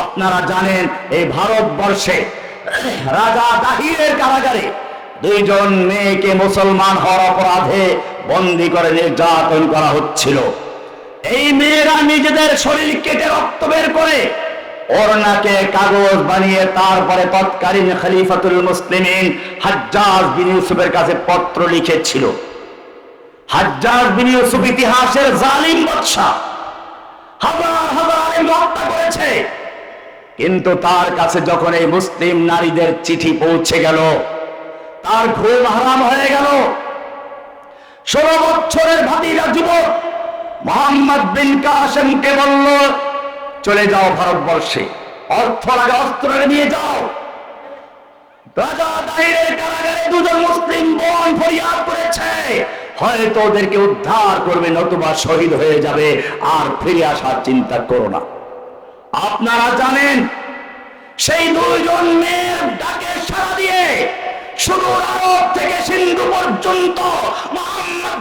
আপনারা জানেন এই ভারতবর্ষে রাজা দাহিরের কারাগারে দুইজন মেয়েকে মুসলমান হওয়ার অপরাধে বন্দি করে নির্যাতন করা হচ্ছিল। এই মেয়েরা নিজেদের শরীর কেটে রক্ত বের করে ওরনাকে কাগজ বানিয়ে তারপরে তৎকালীন খলিফাতুল মুসলিমিন হাজ্জাজ বিন ইউসুফের কাছে পত্র লিখেছিল। হাজ্জাজ বিন ইউসুফ ইতিহাসের জালিম বাদশা হাজার হাজার হত্যা করেছে কিন্তু তার কাছে যখন এই মুসলিম নারীদের চিঠি পৌঁছে গেল, তার ঘুম হারাম হয়ে গেল। ষোলো বছরের ভাতিরা যুবক মোহাম্মদ বিন কাসেমকে বলল, চলে যাও ভারতবর্ষে, অর্থ লাগে অস্ত্র নিয়ে যাও। দুজন মুসলিম বোন ফরিয়াদ করেছে। হয়তো ওদেরকে উদ্ধার করবে, নতুবা শহীদ হয়ে যাবে, আর ফিরে আসার চিন্তা করো না। আপনারা জানেন, সেই দুইজন মেয়ের ডাকে সাড়া দিয়ে শুধু আরব থেকে সিন্ধু পর্যন্ত মোহাম্মদ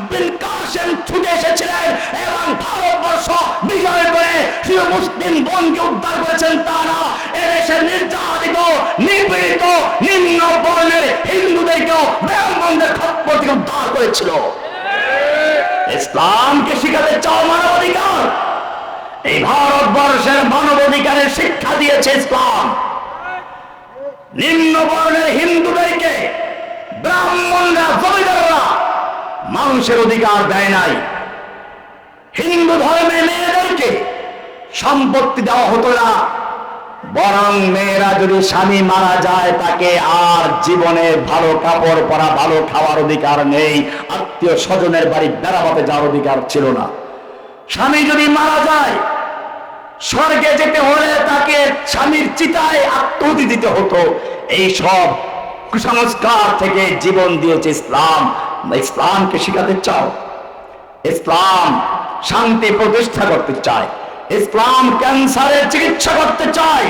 ছুটে এসেছিলেন এবং ভারতবর্ষ বিজয় করে শুধু মুসলিম বোনকে উদ্ধার করেছেন তারা। এদেশের নির্যাতিত, নিপীড়িত, নিম্ন বর্ণের হিন্দুদেরকেও ব্রাহ্মণদের খপ্পর উদ্ধার করেছিল। ইসলামকে শিখাতে চাও মানবাধিকার? এই ভারতবর্ষের মানব মানবাধিকারের শিক্ষা দিয়েছে ইসলাম। নিম্ন বর্ণের হিন্দুদেরকে ব্রাহ্মণরা, জমিদাররা মানুষের অধিকার দেয় নাই। হিন্দু ধর্মের মেয়েদেরকে সম্পত্তি দেওয়া হতো না। বরং মেয়েরা যদি স্বামী মারা যায়, তাকে আর জীবনে ভালো কাপড় পরা, ভালো খাওয়ার অধিকার নেই। আত্মীয় স্বজনের বাড়ি বেড়াবাতে যাওয়ার অধিকার ছিল না। স্বামী যদি মারা যায় স্বর্গে যেতে হলে তাকে স্বামীর চিতায় আত্মহতি দিতে হতো। এই সব কুসংস্কার থেকে জীবন দিয়েছে ইসলাম। ইসলামকে শিখাতে চাও। ইসলাম শান্তি প্রতিষ্ঠা করতে চায়। ইসলাম ক্যান্সারের চিকিৎসা করতে চায়।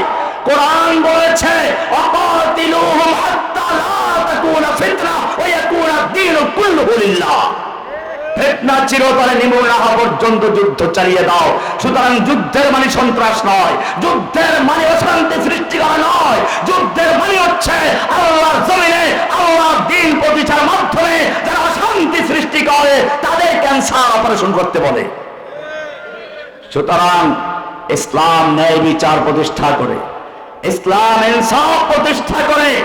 কোরআন বলেছে, অকাতিলুহুম হাত্তা লা তাকুনা ফিতনা ওয়া ইয়াকুনা দ্বীনু কুল্লুহু লিল্লাহ। ফেতনা চিরতরে নিমূল না হওয়া পর্যন্ত যুদ্ধ চালিয়ে দাও। সুতরাং যুদ্ধের মানে সন্ত্রাস নয়। যুদ্ধের মানে অশান্তি সৃষ্টি করা নয়। যুদ্ধের মানে হচ্ছে আল্লাহর জমিনে, আল্লাহর দিন প্রতিষ্ঠার মাধ্যমে যারা অশান্তি সৃষ্টি করে, তাদের ক্যান্সার অপারেশন করতে বলে। সুতরাং ইসলাম ন্যায় বিচার প্রতিষ্ঠা করে। ইসলাম ইনসাফ প্রতিষ্ঠা করে।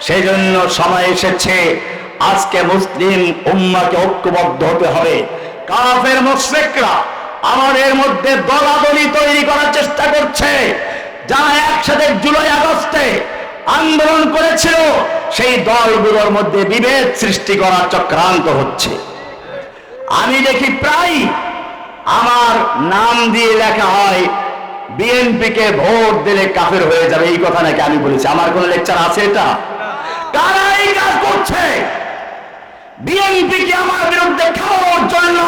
সেই জন্য সময় এসেছে। আজকে মুসলিম উম্মাকে ঐক্যবদ্ধ হতে হবে। কাফের মুশরিকরা আমাদের মধ্যে দলাদলি তৈরি করার চেষ্টা করছে। যারা একসাথে জুলাই আগস্টে আন্দোলন করেছিল, সেই দলগুলোর মধ্যে বিভেদ সৃষ্টি করার চক্রান্ত হচ্ছে। আমি দেখি প্রায় আমার নাম দিয়ে লেখা হয় বিএনপি কে ভোট দিলে কাফের হয়ে যাবে। এই কথা নাকি আমি বলেছি। আমার কোন লেকচার আছে এটা? কারা এই কাজ করছে? বিএনপি কে আমার বিরুদ্ধে খাওয়ানোর জন্য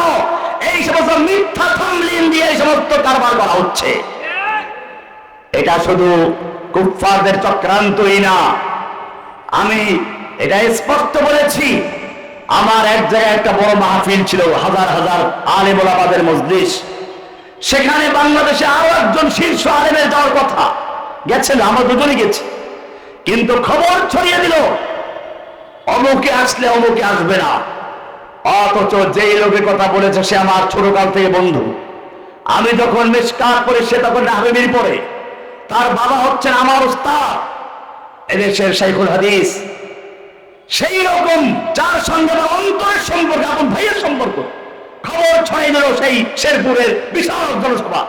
এই সমস্ত মিথ্যা থামলিন দিয়ে এই সমস্ত কারবার করা হচ্ছে। এটা শুধু কুফফারদের চক্রান্তই না। আমি এটা স্পষ্ট বলেছি, আমার এক জায়গায় একটা বড় মাহফিল ছিল, হাজার হাজার আলেম ওলামাদের মজলিস। সেখানে বাংলাদেশে আরও একজন শীর্ষ আলেমের যাওয়ার কথা গেছেন আমরা দুজনে গেছি। কিন্তু খবর ছড়িয়ে দিল অমুকে আসলে অমুকে আসবে না। অথচ যেই লোকের কথা বলেছে, সে আমার ছোটকাল থেকে বন্ধু। আমি যখন মিসকাত করে সে তখন হাবিবির পরে। তার বাবা হচ্ছেন আমার উস্তাদ। এদেশের শাইখুল হাদিস। সেই রকম যার সঙ্গে আমার অন্তরের সম্পর্ক আপন ভাইয়ের সম্পর্ক, খবর ছড়িয়ে দিল সেই শেরপুরের বিশাল জনসভা।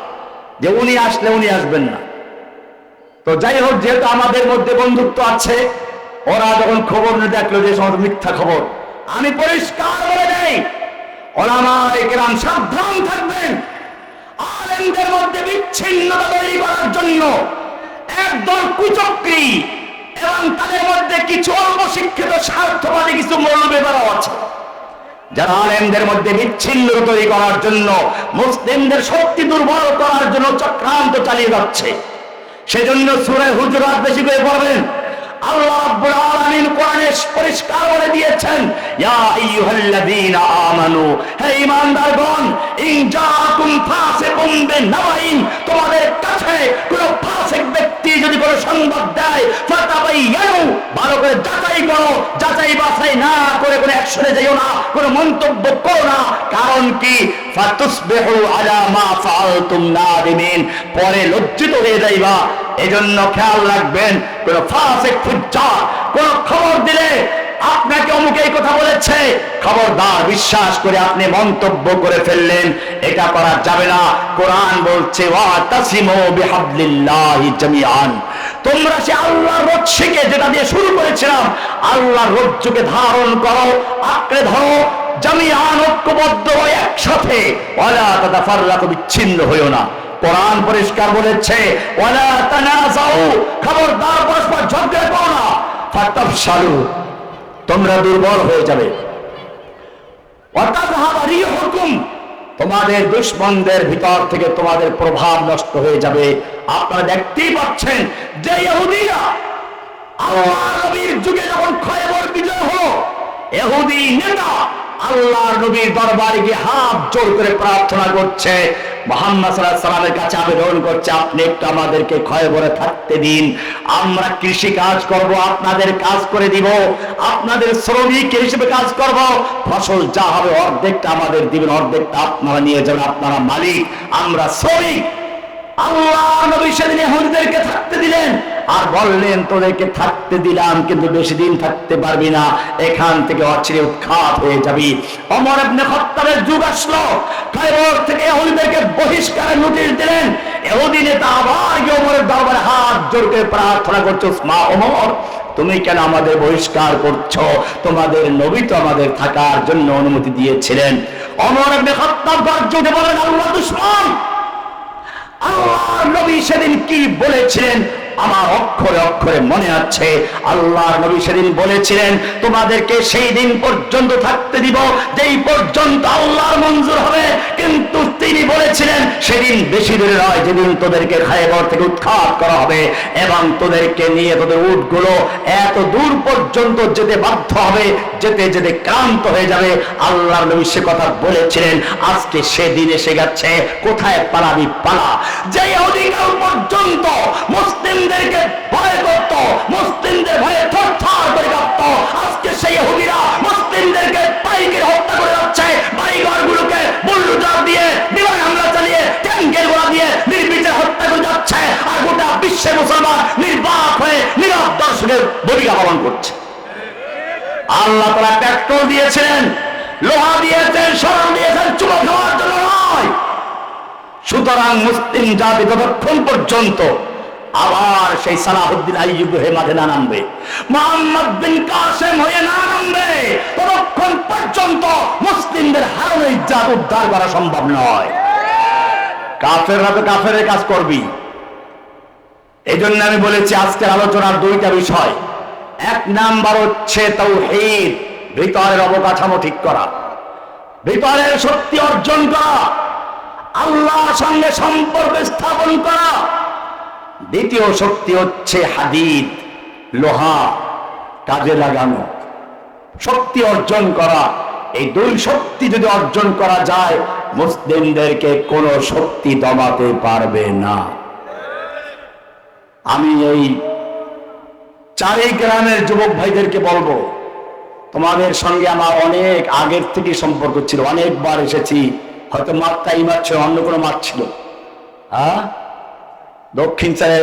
যে উনি আসলে উনি আসবেন না। তো যাই হোক, যেহেতু আমাদের মধ্যে বন্ধুত্ব আছে ওরা যখন খবর নিয়ে দেখল যে সমস্ত মিথ্যা খবর, আমি পরিষ্কার বলে দেই ওলামা সাবধান থাকবেন। আলেমদের মধ্যে বিচ্ছিন্নতা তৈরি করার জন্য একদল কুচক্রী এবং তাদের মধ্যে কিছু অল্প শিক্ষিত স্বার্থবাদী কিছু মৌলবেদারাও আছে। যারা আলেমদের মধ্যে বিচ্ছিন্ন তৈরি করার জন্য, মুসলিমদের শক্তি দুর্বল করার জন্য চক্রান্ত চালিয়ে যাচ্ছে। সেজন্য সুরে হুজুরাত বেশি করে পড়বেন। আল্লাহ আদেশ পরিষ্কার করে দিয়েছেন। ইয়া আইয়ুহাল্লাযীনা আমানু, হে ঈমানদারগণ, ইন জাআকুম ফাসিকুম বিনাবাইন তোমাদের কাছে কোন ফাসিক ব্যক্তি যদি কোনো সংবাদ দেয়, ফাতাবাইয়ানু, ভালো করে যাচাই যাচাই করো, যাচাই বাছাই না করে কোনো অ্যাকশনে যাইও না, কোনো মন্তব্য করো না। কারণ কি? ফাতুসবিহু আলা মা ফাআলতুম নাদিমিন। পরে লজ্জিত হয়ে যাইবা। এজন্য খেয়াল রাখবেন, কোনো ফাসিক ফুজ্জার, কোন খবর দিলে আপনাকে অমুক এই কথা বলেছে। খবরদার বিশ্বাস করে আপনি মন্তব্য করে ফেললেন, এটা করা যাবে না। কোরআন বলছে, ওয়া তাসিমু বিহাবলিল্লাহি জামিআন। তোমরা সে আল্লাহর রজ্জুকে যেটা দিয়ে শুরু করেছিলাম, আল্লাহর রজ্জুকে ধারণ করো, আঁকড়ে ধরো জামিআন ঐক্যবদ্ধ হয়ে একসাথে। ওয়ালা তাতাফাররাকু বিচ্ছিন্ন হইও না। কোরআন পরিষ্কার বলেছে, ওয়ালা তানাজাউ, খবরদার পরস্পর ঝগড়া করো না। ফাতাফশালু, তোমরা দুর্বল হয়ে যাবে। হুকুম তোমাদের দুশ্মনদের ভিতর থেকে তোমাদের প্রভাব নষ্ট হয়ে যাবে। আপনারা দেখতেই পাচ্ছেন যে যুগে যখন খয়বর বিজয় হলো এহুদি নেতা আল্লাহ নবীর দরবারে গিয়ে হাত জোর করে প্রার্থনা করছে মোহাম্মদ সাল্লামের কাছে আবেদন করছে, আপনি একটু আমাদেরকে ক্ষয় করে থাকতে দিন। আমরা কৃষি কাজ করব, আপনাদের কাজ করে দিব, আপনাদের শ্রমিক হিসেবে কাজ করব। ফসল যা হবে অর্ধেকটা আমাদের দিবেন, অর্ধেকটা আপনারা নিয়ে যাবেন, আপনারা মালিক, আমরা শ্রমিক। আল্লাহ নবী সেদিন ইহুদিদেরকে থাকতে দিলেন। আর বললেন, তোদেরকে থাকতে দিলাম, কিন্তু বেশি দিন থাকতে পারবি না। এখান থেকে অচিরে উৎখাত হয়ে যাবি। অমর ইবনে খাত্তাবের যুগ আসলো। থেকে ইহুদিদেরকে বহিষ্কারের নোটিশ দিলেন। ইহুদি নেতা আবার গিয়ে ওমরের দরবারে হাত জোর করে প্রার্থনা করছ মা অমর তুমি কেন আমাদের বহিষ্কার করছ? তোমাদের নবী তো আমাদের থাকার জন্য অনুমতি দিয়েছিলেন। অমর ইবনে খাত্তাব গর্জে বলেন, আল্লাহ দুশমন! আল্লাহর নবী সেদিন কি বলেছিলেন? আমার অক্ষরে অক্ষরে মনে আছে, আল্লাহর নবী সেদিন বলেছিলেন, তোমাদেরকে সেই দিন পর্যন্ত থাকতে দিব, যেই পর্যন্ত আল্লাহর মঞ্জুর হবে। কিন্তু তিনি বলেছিলেন, সেদিন বেশি দূরে নয়, যেদিন তোদেরকে খায়বর থেকে উৎখাত করা হবে এবং তোদেরকে নিয়ে তোদের উটগুলো এত দূর পর্যন্ত যেতে বাধ্য হবে, যেতে যেতে ক্লান্ত হয়ে যাবে। আল্লাহর নবী সে কথা বলেছিলেন, আজকে সেদিন এসে গেছে, কোথায় পালাবি পালা? যে অধিকার পর্যন্ত মুসলিমদেরকে ভয় করত, মুসলিমদের ভয়ে থরথর করে কাঁপত। আজকে সেই হুদিরা মুসলিমদেরকে পাইকের হত্যা করে যাচ্ছে। বাড়িঘরগুলোকে বুল্ডুজার দিয়ে, বিমান হামলা চালিয়ে, ট্যাঙ্কের গোলা দিয়ে নির্বিচার হত্যা করে যাচ্ছে। আর গোটা বিশ্বের মুসলমান নির্বাক হয়ে নীরব দর্শকের ভূমিকা পালন করছে। আল্লাহ তারা পেট্রোল দিয়েছেন লোহা দিয়েছেন সরল দিয়েছেন চুলো খাওয়ার জন্য নয়। সুতরাং মুসলিম জাতি ততক্ষণ পর্যন্ত আবার সেই সালাহুদ্দিন আইয়ুব হয়ে মাঠে না নামবে। মোহাম্মদ বিন কাসেম হয়ে না নামবে। ততক্ষণ পর্যন্ত মুসলিমদের হারানো ইজ্জাত উদ্ধার করা সম্ভব নয়। কাফেররা তো কাফের কাজ করবি। এই জন্য আমি বলেছি, আজকের আলোচনার দুইটা বিষয়। এক নাম্বার হচ্ছে তৌহিদ ভিতরের অবকাঠামো ঠিক করা। ভিতরের শক্তি অর্জন করা। আল্লাহর সঙ্গে সম্পর্ক স্থাপন করা। দ্বিতীয় শক্তি হচ্ছে হাদিদ, লোহা, কাজে লাগানো। শক্তি অর্জন করা, এই দুই শক্তি যদি অর্জন করা যায়, মুসলিমদেরকে কোন শক্তি দমাতে পারবে না। আমি এই চারি গ্রামের যুবক ভাইদেরকে বলব, তোমাদের সঙ্গে আমার অনেক আগের থেকে সম্পর্ক ছিল, অনেকবার এসেছি, হয়তো মাত্রা এই মাছ ছিল অন্য কোনো মাঠ ছিল। হ্যাঁ দক্ষিণ চারে